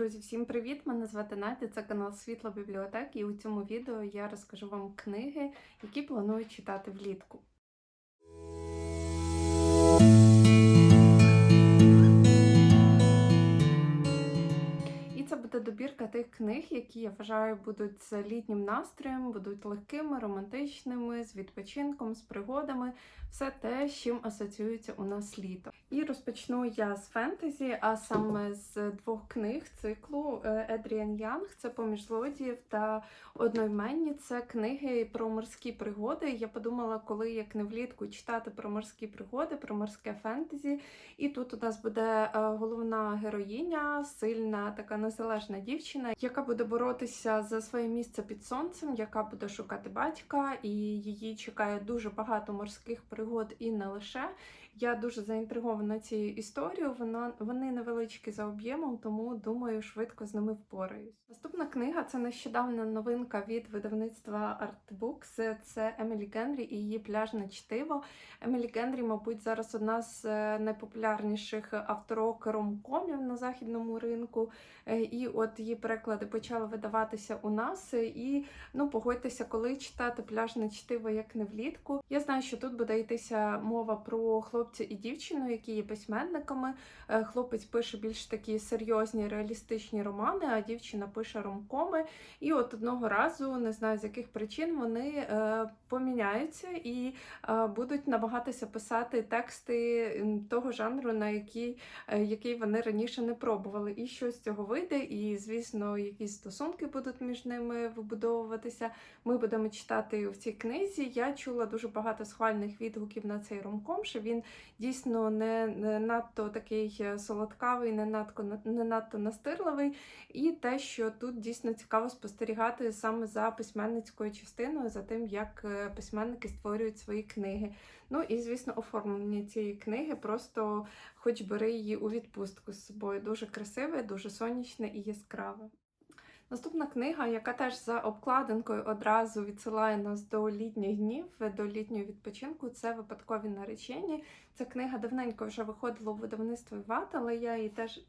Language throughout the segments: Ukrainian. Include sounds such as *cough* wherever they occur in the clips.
Друзі, всім привіт! Мене звати Надя, це канал Світло Бібліотек, і у цьому відео я розкажу вам книги, які планую читати влітку. Буде добірка тих книг, які я вважаю будуть літнім настроєм, будуть легкими, романтичними, з відпочинком, з пригодами, все те, з чим асоціюється у нас літо. І розпочну я з фентезі, а саме з двох книг циклу Едріан Янг це поміж злодіїв та одноіменні. Це книги про морські пригоди. Я подумала, коли як не влітку читати про морські пригоди, про морське фентезі. І тут у нас буде е, головна героїня, сильна така незалежна дівчина, яка буде боротися за своє місце під сонцем, яка буде шукати батька, і її чекає дуже багато морських пригод і не лише. Я дуже заінтригована цією історією. Вона вони невеличкі за об'ємом, тому думаю, швидко з ними впораюсь. Наступна книга це нещодавна новинка від видавництва Artbooks. Це Емілі Генрі і її пляжне чтиво. Емілі Генрі, мабуть, зараз одна з е, найпопулярніших авторок ромкомів на західному ринку. Е, І от її переклади почали видаватися у нас. І ну погодьтеся, коли читати пляжне чтиво як не влітку. Я знаю, що тут буде йтися мова про хлопця і дівчину, які є письменниками. Е, Хлопець пише більш такі серйозні реалістичні романи, а дівчина пише ромкоми. І от одного разу, не знаю з яких причин, вони е, поміняються і е, будуть намагатися писати тексти того жанру, на який, який вони раніше не пробували. І що з цього вийде, і звісно, якісь стосунки будуть між ними вибудовуватися. Ми будемо читати в цій книзі. Я чула дуже багато схвальних відгуків на цей ромком, що він дійсно не, не надто такий е, солодкавий, не надто, не надто настирливий. І те, що тут дійсно цікаво спостерігати саме за письменницькою частиною, за тим, як е, письменники створюють свої книги. Ну і звісно, оформлення цієї книги просто хоч бери її у відпустку з собою. Дуже красиве, дуже сонячне і яскраве. Наступна книга, яка теж за обкладинкою одразу відсилає нас до літніх днів, до літнього відпочинку, це випадкові наречені. Ця книга давненько вже виходила у видавництво Іват, але я її теж.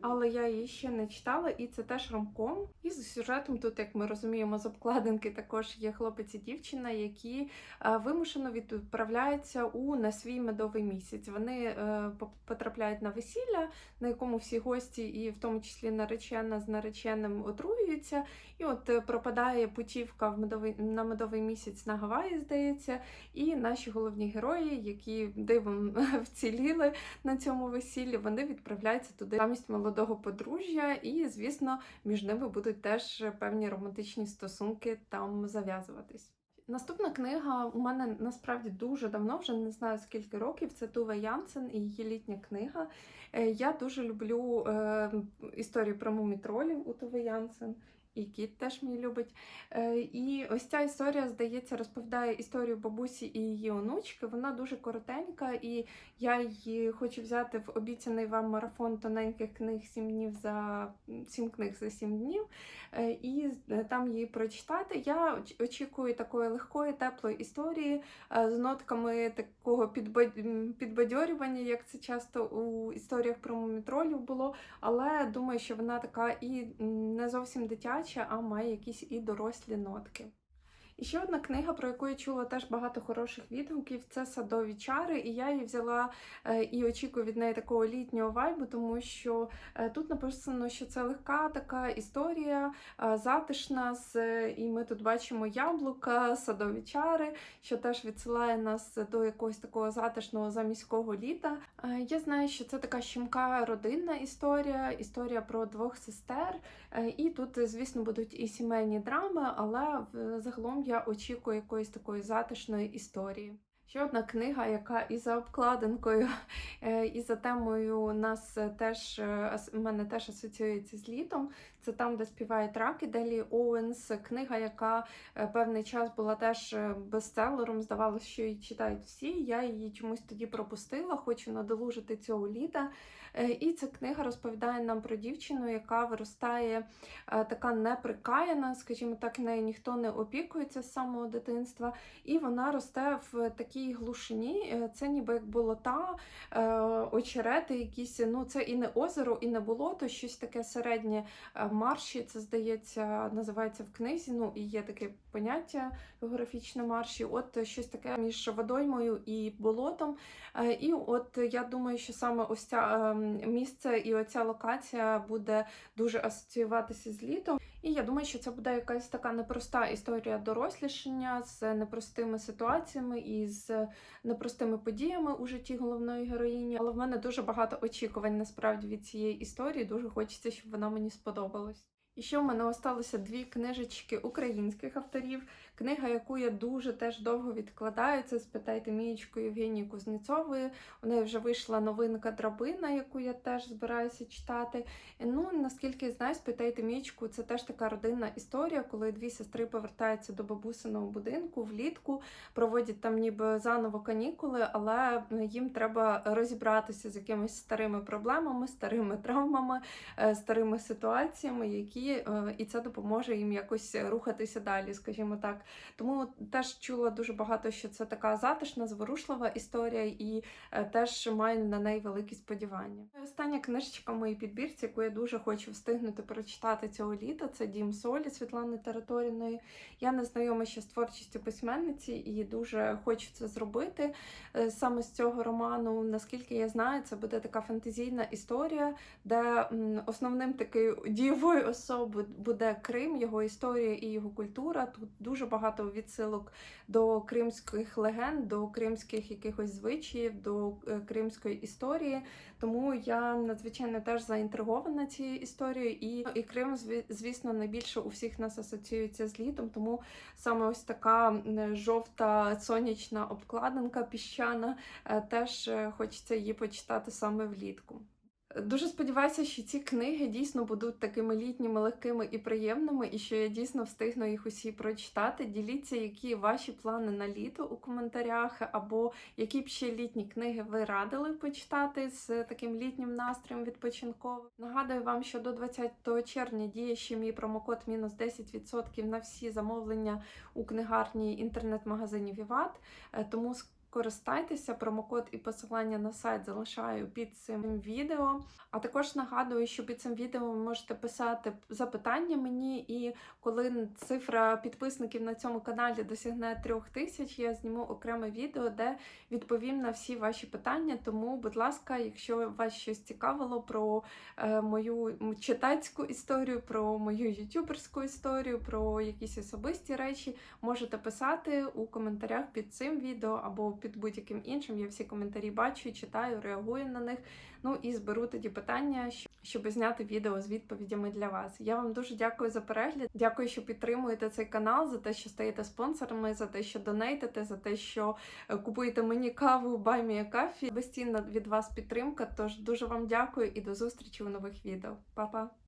Але я її ще не читала, і це теж ромком. І з сюжетом тут, як ми розуміємо, з обкладинки також є хлопець і дівчина, які е, вимушено відправляються у на свій медовий місяць. Вони е, потрапляють на весілля, на якому всі гості, і в тому числі наречена з нареченим отруюються. І от е, пропадає путівка в медовий на медовий місяць на Гаваї, здається. І наші головні герої, які дивом *laughs* вціліли на цьому весіллі, вони відправляються туди замість молодого подружжя, і, звісно, між ними будуть теж певні романтичні стосунки там зав'язуватись. Наступна книга у мене насправді дуже давно, вже не знаю скільки років. Це Туве Янсен і її літня книга. Е, Я дуже люблю е, історії про мумітролів у Туве Янсен. І кіт теж мій любить. Е, І ось ця історія, здається, розповідає історію бабусі і її онучки. Вона дуже коротенька, і я її хочу взяти в обіцяний вам марафон тоненьких книг сім днів за сім книг за сім днів. Е, І е, там її прочитати. Я очікую такої легкої, теплої історії з нотками такого підбадьорювання, як це часто у історіях про мумітролів було. Але думаю, що вона така і не зовсім дитяча, а має якісь і дорослі нотки. І ще одна книга, про яку я чула теж багато хороших відгуків, це садові чари. І я її взяла е, і очікую від неї такого літнього вайбу, тому що е, тут написано, що це легка така історія, е, затишна, і ми тут бачимо яблука, садові чари, що теж відсилає нас до якогось такого затишного заміського літа. Я знаю, що це така щемка родинна історія, історія про двох сестер. І тут, звісно, будуть і сімейні драми, але загалом я очікую якоїсь такої затишної історії. Ще одна книга, яка і за обкладинкою, *laughs* е, і за темою нас теж е, мене теж асоціюється з літом. Це там, де співають раки Делі Оуенс. Книга, яка е, певний час була теж бестселером. Здавалося, що її читають всі. Я її чомусь тоді пропустила, хочу надолужити цього літа. І ця книга розповідає нам про дівчину, яка виростає така неприкаяна, скажімо так, нею ніхто не опікується з самого дитинства, і вона росте в такій такій глушині. Е, Це ніби як болота, е, очерети, якісь. Ну, це і не озеро, і не болото, щось таке середнє е, марші. Це здається, називається в книзі. Ну і є таке поняття географічне марші. От щось таке між водоймою і болотом. І от я думаю, що саме ось ця місце і оця локація буде дуже асоціюватися з літом. І я думаю, що це буде якась така непроста історія дорослішання з непростими ситуаціями і з непростими подіями у житті головної героїні. Але в мене дуже багато очікувань насправді від цієї історії. Дуже хочеться, щоб вона мені сподобалась. І ще в мене осталося дві книжечки українських авторів. Книга, яку я дуже теж довго відкладаю, це спитайте Мієчку Євгенії Кузнєцової. У неї вже вийшла новинка Драбина, яку я теж збираюся читати. Ну, наскільки я знаю, спитайте Мієчку, це теж така родинна історія, коли дві сестри повертаються до бабусиного будинку влітку, проводять там ніби заново канікули, але їм треба розібратися з якимись старими проблемами, старими травмами, е, старими ситуаціями, які е, і це допоможе їм якось рухатися далі, скажімо так. Тому теж чула дуже багато, що це така затишна, зворушлива історія, і е, теж маю на неї великі сподівання. Остання книжечка в моїй підбірці, яку я дуже хочу встигнути прочитати цього літа, це Дім Солі Світлани Територіної. Я не знайома ще з творчістю письменниці і дуже хочу це зробити. Е, Саме з цього роману, наскільки я знаю, це буде така фантазійна історія, де основним такою дієвою особою буде Крим, його історія і його культура. Тут дуже багато відсилок до кримських легенд, до кримських якихось звичаїв, до е, кримської історії. Тому я надзвичайно теж заінтригована цією історією. І, і Крим, звісно, найбільше у всіх нас асоціюється з літом. Тому саме ось така жовта сонячна обкладинка піщана. е, Теж е, хочеться її почитати саме влітку. Дуже сподіваюся, що ці книги дійсно будуть такими літніми, легкими і приємними, і що я дійсно встигну їх усі прочитати. Діліться, які ваші плани на літо у коментарях, або які б ще літні книги ви радили почитати з таким літнім настроєм відпочинковим. Нагадую вам, що до 20 червня діє ще мій промокод мінус 10% на всі замовлення у книгарні інтернет-магазині Віват. Е, Тому Користайтеся, промокод і посилання на сайт залишаю під цим відео. А також нагадую, що під цим відео ви можете писати запитання мені, і коли цифра підписників на цьому каналі досягне трьох тисяч, я зніму окреме відео, де відповім на всі ваші питання. Тому, будь ласка, якщо вас щось цікавило про е, мою читацьку історію, про мою ютуберську історію, про якісь особисті речі, можете писати у коментарях під цим відео або під будь-яким іншим. Я всі коментарі бачу, читаю, реагую на них. Ну і зберу тоді питання, щоб зняти відео з відповідями для вас. Я вам дуже дякую за перегляд. Дякую, що підтримуєте цей канал, за те, що стаєте спонсорами, за те, що донейтите, за те, що е, купуєте мені каву Баймія Кафі. Безцінна від вас підтримка. Тож дуже вам дякую і до зустрічі у нових відео. Па-па!